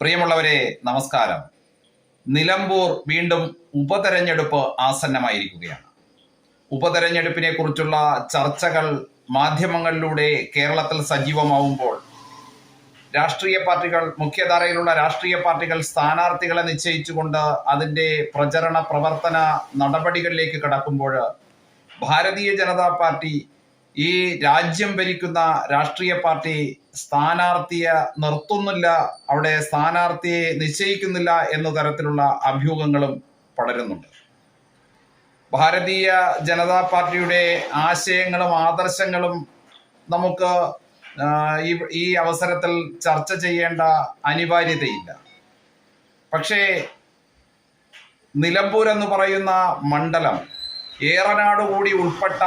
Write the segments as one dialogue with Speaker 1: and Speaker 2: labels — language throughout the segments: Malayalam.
Speaker 1: പ്രിയമുള്ളവരെ നമസ്കാരം. നിലമ്പൂർ വീണ്ടും ഉപതെരഞ്ഞെടുപ്പ് ആസന്നമായിരിക്കുകയാണ്. ഉപതെരഞ്ഞെടുപ്പിനെ കുറിച്ചുള്ള ചർച്ചകൾ മാധ്യമങ്ങളിലൂടെ കേരളത്തിൽ സജീവമാവുമ്പോൾ രാഷ്ട്രീയ പാർട്ടികൾ മുഖ്യധാരയിലുള്ള രാഷ്ട്രീയ പാർട്ടികൾ സ്ഥാനാർത്ഥികളെ നിശ്ചയിച്ചുകൊണ്ട് അതിന്റെ പ്രചരണ പ്രവർത്തന നടപടികളിലേക്ക് കടക്കുമ്പോൾ ഭാരതീയ ജനതാ പാർട്ടി ഈ രാജ്യം ഭരിക്കുന്ന രാഷ്ട്രീയ പാർട്ടി സ്ഥാനാർത്ഥിയെ നിർത്തുന്നില്ല അവിടെ സ്ഥാനാർത്ഥിയെ നിശ്ചയിക്കുന്നില്ല എന്ന തരത്തിലുള്ള അഭ്യൂഹങ്ങളും പടരുന്നുണ്ട്. ഭാരതീയ ജനതാ പാർട്ടിയുടെ ആശയങ്ങളും ആദർശങ്ങളും നമുക്ക് ഈ അവസരത്തിൽ ചർച്ച ചെയ്യേണ്ട അനിവാര്യതയില്ല. പക്ഷേ നിലമ്പൂർ എന്ന് പറയുന്ന മണ്ഡലം ഏറനാട് കൂടി ഉൾപ്പെട്ട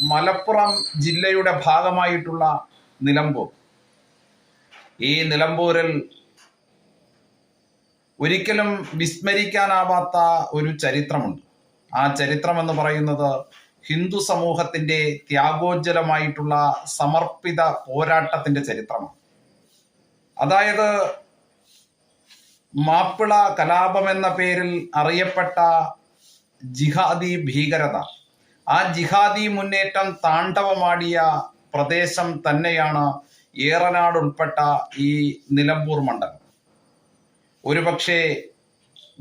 Speaker 1: മലപ്പുറം ജില്ലയുടെ ഭാഗമായിട്ടുള്ള നിലമ്പൂർ. ഈ നിലമ്പൂരിൽ ഒരിക്കലും വിസ്മരിക്കാനാവാത്ത ഒരു ചരിത്രമുണ്ട്. ആ ചരിത്രം എന്ന് പറയുന്നത് ഹിന്ദു സമൂഹത്തിന്റെ ത്യാഗോജ്ജലമായിട്ടുള്ള സമർപ്പിത പോരാട്ടത്തിന്റെ ചരിത്രമാണ്. അതായത് മാപ്പിള കലാപം എന്ന പേരിൽ അറിയപ്പെട്ട ജിഹാദി ഭീകരത. ആ ജിഹാദി മുന്നേറ്റം താണ്ഡവമാടിയ പ്രദേശം തന്നെയാണ് ഏറനാട് ഉൾപ്പെട്ട ഈ നിലമ്പൂർ മണ്ഡലം. ഒരുപക്ഷെ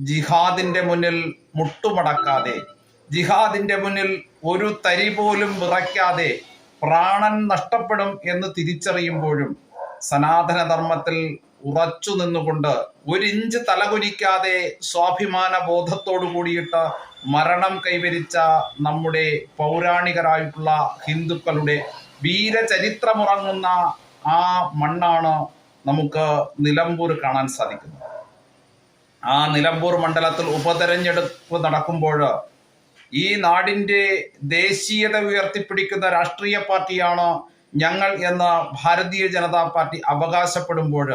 Speaker 1: ജിഹാദിന്റെ മുന്നിൽ മുട്ടുമടക്കാതെ ജിഹാദിന്റെ മുന്നിൽ ഒരു തരി പോലും വിറയ്ക്കാതെ പ്രാണൻ നഷ്ടപ്പെടും എന്ന് തിരിച്ചറിയുമ്പോഴും സനാതനധർമ്മത്തിൽ ഉറച്ചു നിന്നുകൊണ്ട് ഒരിഞ്ച് തലകുനിക്കാതെ സ്വാഭിമാന ബോധത്തോടു കൂടിയിട്ട് മരണം കൈവരിച്ച നമ്മുടെ പൗരാണികരായിട്ടുള്ള ഹിന്ദുക്കളുടെ വീരചരിത്രമുറങ്ങുന്ന ആ മണ്ണാണ് നമുക്ക് നിലമ്പൂർ കാണാൻ സാധിക്കുന്നത്. ആ നിലമ്പൂർ മണ്ഡലത്തിൽ ഉപതെരഞ്ഞെടുപ്പ് നടക്കുമ്പോൾ ഈ നാടിന്റെ ദേശീയത ഉയർത്തിപ്പിടിക്കുന്ന രാഷ്ട്രീയ പാർട്ടിയാണ് ഞങ്ങൾ എന്ന ഭാരതീയ ജനതാ പാർട്ടി അവകാശപ്പെടുമ്പോൾ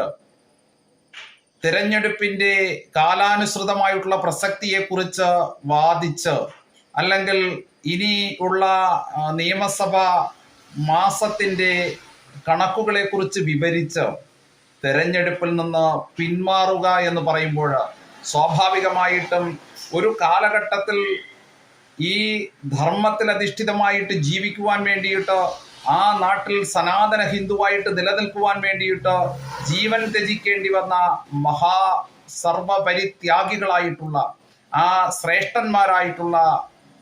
Speaker 1: തിരഞ്ഞെടുപ്പിന്റെ കാലാനുസൃതമായിട്ടുള്ള പ്രസക്തിയെക്കുറിച്ച് വാദിച്ച് അല്ലെങ്കിൽ ഇനി ഉള്ള നിയമസഭ മാസത്തിന്റെ കണക്കുകളെക്കുറിച്ച് വിവരിച്ച് തെരഞ്ഞെടുപ്പിൽ നിന്ന് പിന്മാറുക എന്ന് പറയുമ്പോൾ സ്വാഭാവികമായിട്ടും ഒരു കാലഘട്ടത്തിൽ ഈ ധർമ്മത്തിൽ അധിഷ്ഠിതമായിട്ട് ജീവിക്കുവാൻ വേണ്ടിയിട്ട് ആ നാട്ടിൽ സനാതന ഹിന്ദുവായിട്ട് നിലനിൽക്കുവാൻ വേണ്ടിയിട്ട് ജീവൻ ത്യജിക്കേണ്ടി വന്ന മഹാ സർവപരിത്യാഗികളായിട്ടുള്ള ആ ശ്രേഷ്ഠന്മാരായിട്ടുള്ള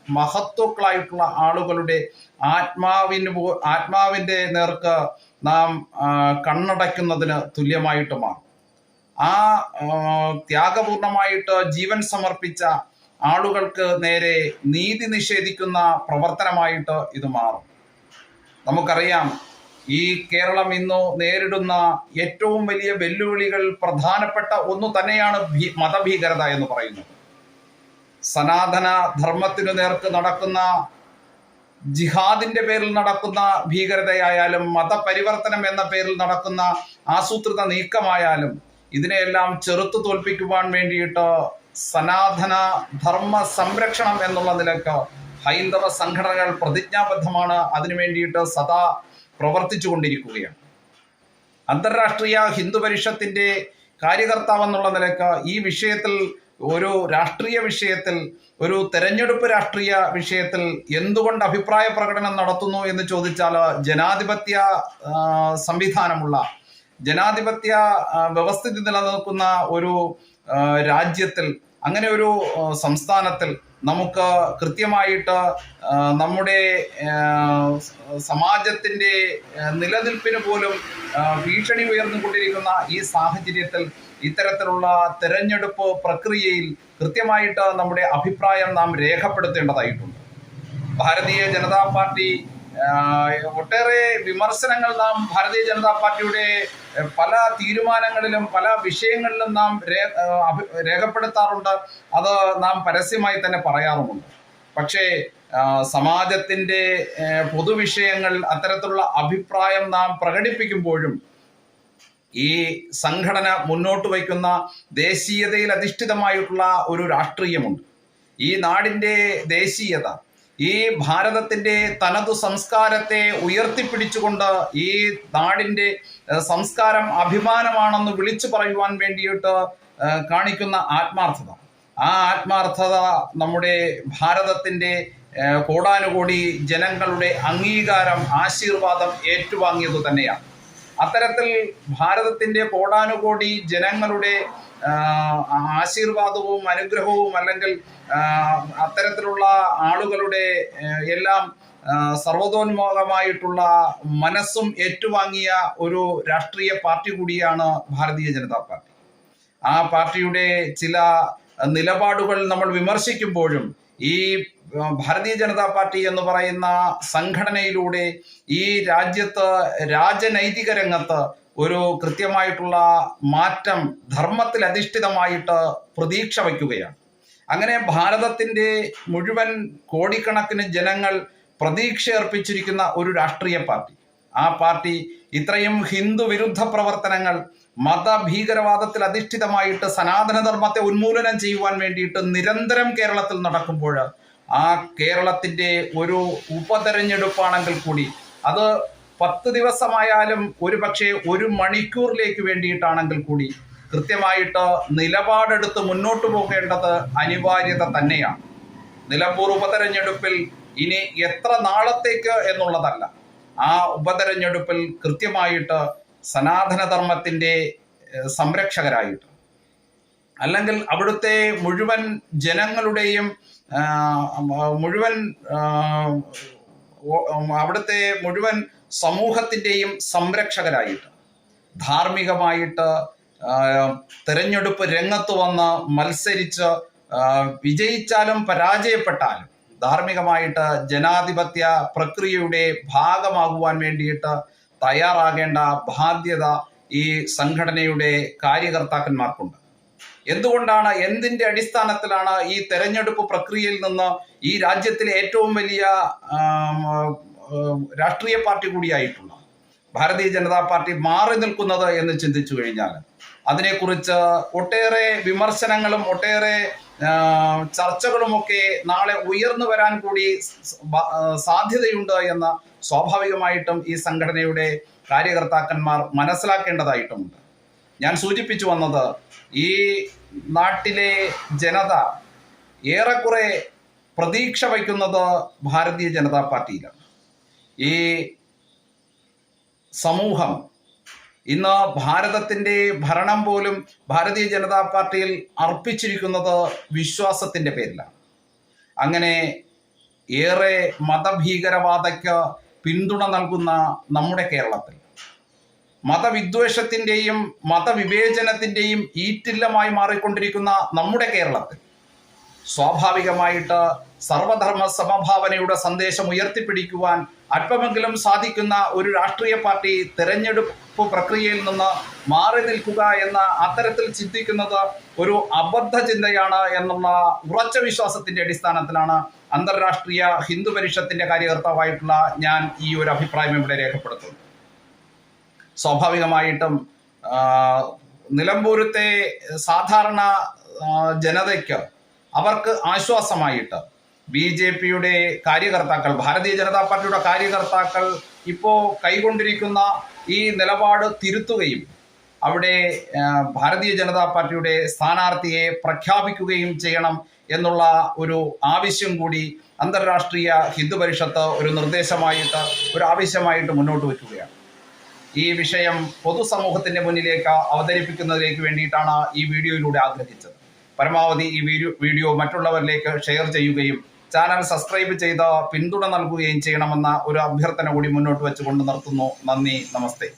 Speaker 1: മഹത്വക്കളായിട്ടുള്ള ആളുകളുടെ ആത്മാവിന് ആത്മാവിന്റെ നേർക്ക് നാം കണ്ണടയ്ക്കുന്നതിന് തുല്യമായിട്ട് മാറും. ആ ആ, ത്യാഗപൂർണമായിട്ട് ജീവൻ സമർപ്പിച്ച ആളുകൾക്ക് നേരെ നീതി നിഷേധിക്കുന്ന പ്രവർത്തനമായിട്ട് ഇത് മാറും. നമുക്കറിയാം ഈ കേരളം ഇന്ന് നേരിടുന്ന ഏറ്റവും വലിയ വെല്ലുവിളികൾ പ്രധാനപ്പെട്ട ഒന്ന് തന്നെയാണ് മതഭീകരത എന്ന് പറയുന്നത്. സനാതന ധർമ്മത്തിനു നേർക്ക് നടക്കുന്ന ജിഹാദിന്റെ പേരിൽ നടക്കുന്ന ഭീകരതയായാലും മതപരിവർത്തനം എന്ന പേരിൽ നടക്കുന്ന ആസൂത്രിത നീക്കമായാലും ഇതിനെയെല്ലാം ചെറുത്തു തോൽപ്പിക്കുവാൻ വേണ്ടിയിട്ട് സനാതന ധർമ്മ സംരക്ഷണം എന്നുള്ള നിലയ്ക്ക് ഹൈന്ദവ സംഘടനകൾ പ്രതിജ്ഞാബദ്ധമാണ്. അതിനു വേണ്ടിയിട്ട് സദാ പ്രവർത്തിച്ചു കൊണ്ടിരിക്കുകയാണ് അന്താരാഷ്ട്രീയ ഹിന്ദു പരിഷത്തിന്റെ കാര്യകർത്താവ് എന്നുള്ള നിലയ്ക്ക് ഈ വിഷയത്തിൽ ഒരു രാഷ്ട്രീയ വിഷയത്തിൽ ഒരു തെരഞ്ഞെടുപ്പ് രാഷ്ട്രീയ വിഷയത്തിൽ എന്തുകൊണ്ട് അഭിപ്രായ പ്രകടനം നടത്തുന്നു എന്ന് ചോദിച്ചാൽ ജനാധിപത്യ സംവിധാനമുള്ള ജനാധിപത്യ വ്യവസ്ഥിതി നിലനിൽക്കുന്ന ഒരു രാജ്യത്തിൽ അങ്ങനെ ഒരു സംസ്ഥാനത്തിൽ നമുക്ക് കൃത്യമായിട്ട് നമ്മുടെ സമാജത്തിന്റെ നിലനിൽപ്പിന് പോലും ഭീഷണി ഉയർന്നുകൊണ്ടിരിക്കുന്ന ഈ സാഹചര്യത്തിൽ ഇത്തരത്തിലുള്ള തെരഞ്ഞെടുപ്പ് പ്രക്രിയയിൽ കൃത്യമായിട്ട് നമ്മുടെ അഭിപ്രായം നാം രേഖപ്പെടുത്തേണ്ടതായിട്ടുണ്ട്. ഭാരതീയ ജനതാ പാർട്ടി ഒട്ടേറെ വിമർശനങ്ങൾ നാം ഭാരതീയ ജനതാ പാർട്ടിയുടെ പല തീരുമാനങ്ങളിലും പല വിഷയങ്ങളിലും നാം രേഖപ്പെടുത്താറുണ്ട്. അത് നാം പരസ്യമായി തന്നെ പറയാറുമുണ്ട്. പക്ഷേ സമാജത്തിന്റെ പൊതുവിഷയങ്ങൾ അത്തരത്തിലുള്ള അഭിപ്രായം നാം പ്രകടിപ്പിക്കുമ്പോഴും ഈ സംഘടന മുന്നോട്ട് വയ്ക്കുന്ന ദേശീയതയിൽ അധിഷ്ഠിതമായിട്ടുള്ള ഒരു രാഷ്ട്രീയമുണ്ട്. ഈ നാടിന്റെ ദേശീയത ഈ ഭാരതത്തിന്റെ തനതു സംസ്കാരത്തെ ഉയർത്തിപ്പിടിച്ചുകൊണ്ട് ഈ നാടിന്റെ സംസ്കാരം അഭിമാനമാണെന്ന് വിളിച്ചു പറയുവാൻ വേണ്ടിയിട്ട് കാണിക്കുന്ന ആത്മാർത്ഥത. ആ ആത്മാർത്ഥത നമ്മുടെ ഭാരതത്തിന്റെ കോടാനുകോടി ജനങ്ങളുടെ അംഗീകാരം ആശീർവാദം ഏറ്റുവാങ്ങിയത് തന്നെയാണ്. അത്തരത്തിൽ ഭാരതത്തിന്റെ കോടാനുകോടി ജനങ്ങളുടെ ആശീർവാദവും അനുഗ്രഹവും അല്ലെങ്കിൽ അത്തരത്തിലുള്ള ആളുകളുടെ എല്ലാം സർവതോന്മുഖമായിട്ടുള്ള മനസ്സും ഏറ്റുവാങ്ങിയ ഒരു രാഷ്ട്രീയ പാർട്ടി കൂടിയാണ് ഭാരതീയ ജനതാ പാർട്ടി. ആ പാർട്ടിയുടെ ചില നിലപാടുകൾ നമ്മൾ വിമർശിക്കുമ്പോഴും ഈ ഭാരതീയ ജനതാ പാർട്ടി എന്ന് പറയുന്ന സംഘടനയിലൂടെ ഈ രാജ്യത്ത് രാജനൈതിക രംഗത്ത് ഒരു കൃത്യമായിട്ടുള്ള മാറ്റം ധർമ്മത്തിൽ അധിഷ്ഠിതമായിട്ട് പ്രതീക്ഷ വയ്ക്കുകയാണ്. അങ്ങനെ ഭാരതത്തിന്റെ മുഴുവൻ കോടിക്കണക്കിന് ജനങ്ങൾ പ്രതീക്ഷ അർപ്പിച്ചിരിക്കുന്ന ഒരു രാഷ്ട്രീയ പാർട്ടി. ആ പാർട്ടി ഇത്രയും ഹിന്ദു വിരുദ്ധ പ്രവർത്തനങ്ങൾ മതഭീകരവാദത്തിൽ അധിഷ്ഠിതമായിട്ട് സനാതനധർമ്മത്തെ ഉന്മൂലനം ചെയ്യുവാൻ വേണ്ടിയിട്ട് നിരന്തരം കേരളത്തിൽ നടക്കുമ്പോൾ ആ കേരളത്തിന്റെ ഒരു ഉപതെരഞ്ഞെടുപ്പാണെങ്കിൽ കൂടി അത് പത്ത് ദിവസമായാലും ഒരു പക്ഷേ ഒരു മണിക്കൂറിലേക്ക് വേണ്ടിയിട്ടാണെങ്കിൽ കൂടി കൃത്യമായിട്ട് നിലപാടെടുത്ത് മുന്നോട്ട് പോകേണ്ടത് അനിവാര്യത തന്നെയാണ്. നിലമ്പൂർ ഉപതെരഞ്ഞെടുപ്പിൽ ഇനി എത്ര നാളത്തേക്ക് എന്നുള്ളതല്ല. ആ ഉപതെരഞ്ഞെടുപ്പിൽ കൃത്യമായിട്ട് സനാതനധർമ്മത്തിന്റെ ഏഹ്, സംരക്ഷകരായിട്ട്. അല്ലെങ്കിൽ അവിടുത്തെ മുഴുവൻ ജനങ്ങളുടെയും മുഴുവൻ അവിടുത്തെ മുഴുവൻ സമൂഹത്തിന്റെയും സംരക്ഷകരായിട്ട് ധാർമ്മികമായിട്ട് തിരഞ്ഞെടുപ്പ് രംഗത്ത് വന്ന് മത്സരിച്ച് വിജയിച്ചാലും പരാജയപ്പെട്ടാലും ധാർമ്മികമായിട്ട് ജനാധിപത്യ പ്രക്രിയയുടെ ഭാഗമാകുവാൻ വേണ്ടിയിട്ട് തയ്യാറാകേണ്ട ബാധ്യത ഈ സംഘടനയുടെ കാര്യകർത്താക്കന്മാർക്കുണ്ട്. എന്തുകൊണ്ടാണ് എന്തിന്റെ അടിസ്ഥാനത്തിലാണ് ഈ തെരഞ്ഞെടുപ്പ് പ്രക്രിയയിൽ നിന്ന് ഈ രാജ്യത്തിലെ ഏറ്റവും വലിയ രാഷ്ട്രീയ പാർട്ടി കൂടിയായിട്ടുള്ള ഭാരതീയ ജനതാ പാർട്ടി മാറി നിൽക്കുന്നത് എന്ന് ചിന്തിച്ചു കഴിഞ്ഞാൽ അതിനെക്കുറിച്ച് ഒട്ടേറെ വിമർശനങ്ങളും ഒട്ടേറെ ചർച്ചകളുമൊക്കെ നാളെ ഉയർന്നു വരാൻ കൂടി സാധ്യതയുണ്ട് എന്ന് സ്വാഭാവികമായിട്ടും ഈ സംഘടനയുടെ കാര്യകർത്താക്കന്മാർ മനസ്സിലാക്കേണ്ടതായിട്ടുമുണ്ട്. ഞാൻ സൂചിപ്പിച്ചു വന്നത് ഈ നാട്ടിലെ ജനത ഏറെക്കുറെ പ്രതീക്ഷ വയ്ക്കുന്നത് ഭാരതീയ ജനതാ പാർട്ടിയിലാണ്. ഈ സമൂഹം ഇന്ന് ഭാരതത്തിന്റെ ഭരണം പോലും ഭാരതീയ ജനതാ പാർട്ടിയിൽ അർപ്പിച്ചിരിക്കുന്നത് വിശ്വാസത്തിന്റെ പേരിലാണ്. അങ്ങനെ ഏറെ മതഭീകരവാദയ്ക്ക് പിന്തുണ നൽകുന്ന നമ്മുടെ കേരളത്തിൽ മതവിദ്വേഷത്തിന്റെയും മതവിവേചനത്തിന്റെയും ഈറ്റില്ലമായി മാറിക്കൊണ്ടിരിക്കുന്ന നമ്മുടെ കേരളത്തിൽ സ്വാഭാവികമായിട്ട് സർവധർമ്മ സമഭാവനയുടെ സന്ദേശം ഉയർത്തിപ്പിടിക്കുവാൻ അല്പമെങ്കിലും സാധിക്കുന്ന ഒരു രാഷ്ട്രീയ പാർട്ടി തെരഞ്ഞെടുപ്പ് പ്രക്രിയയിൽ നിന്ന് മാറി നിൽക്കുക എന്ന അത്തരത്തിൽ ചിന്തിക്കുന്നത് ഒരു അബദ്ധ ചിന്തയാണ് എന്നുള്ള ഉറച്ച വിശ്വാസത്തിന്റെ അടിസ്ഥാനത്തിലാണ് അന്താരാഷ്ട്രീയ ഹിന്ദു പരിഷത്തിന്റെ കാര്യകർത്താവായിട്ടുള്ള ഞാൻ ഈ ഒരു അഭിപ്രായം ഇവിടെ രേഖപ്പെടുത്തുന്നു സ്വാഭാവികമായിട്ടും നിലമ്പൂരത്തെ സാധാരണ ജനതയ്ക്ക് അവർക്ക് ആശ്വാസമായിട്ട് ബി ജെ പിയുടെ കാര്യകർത്താക്കൾ ഭാരതീയ ജനതാ പാർട്ടിയുടെ കാര്യകർത്താക്കൾ ഇപ്പോൾ കൈകൊണ്ടിരിക്കുന്ന ഈ നിലപാട് തിരുത്തുകയും അവിടെ ഭാരതീയ ജനതാ പാർട്ടിയുടെ സ്ഥാനാർത്ഥിയെ പ്രഖ്യാപിക്കുകയും ചെയ്യണം എന്നുള്ള ഒരു ആവശ്യം കൂടി അന്താരാഷ്ട്രീയ ഹിന്ദു പരിഷത്ത് ഒരു നിർദ്ദേശമായിട്ട് ഒരു ആവശ്യമായിട്ട് മുന്നോട്ട് വയ്ക്കുകയാണ്. ഈ വിഷയം പൊതുസമൂഹത്തിന്റെ മുന്നിലേക്ക് അവതരിപ്പിക്കുന്നതിലേക്ക് വേണ്ടിയിട്ടാണ് ഈ വീഡിയോയിലൂടെ ആഗ്രഹിച്ചത്. പരമാവധി ഈ വീഡിയോ വീഡിയോ മറ്റുള്ളവരിലേക്ക് ഷെയർ ചെയ്യുകയും ചാനൽ സബ്സ്ക്രൈബ് ചെയ്ത് പിന്തുണ നൽകുകയും ചെയ്യണമെന്ന ഒരു അഭ്യർത്ഥന കൂടി മുന്നോട്ട് വെച്ചുകൊണ്ട് നിർത്തുന്നു. നന്ദി നമസ്തേ.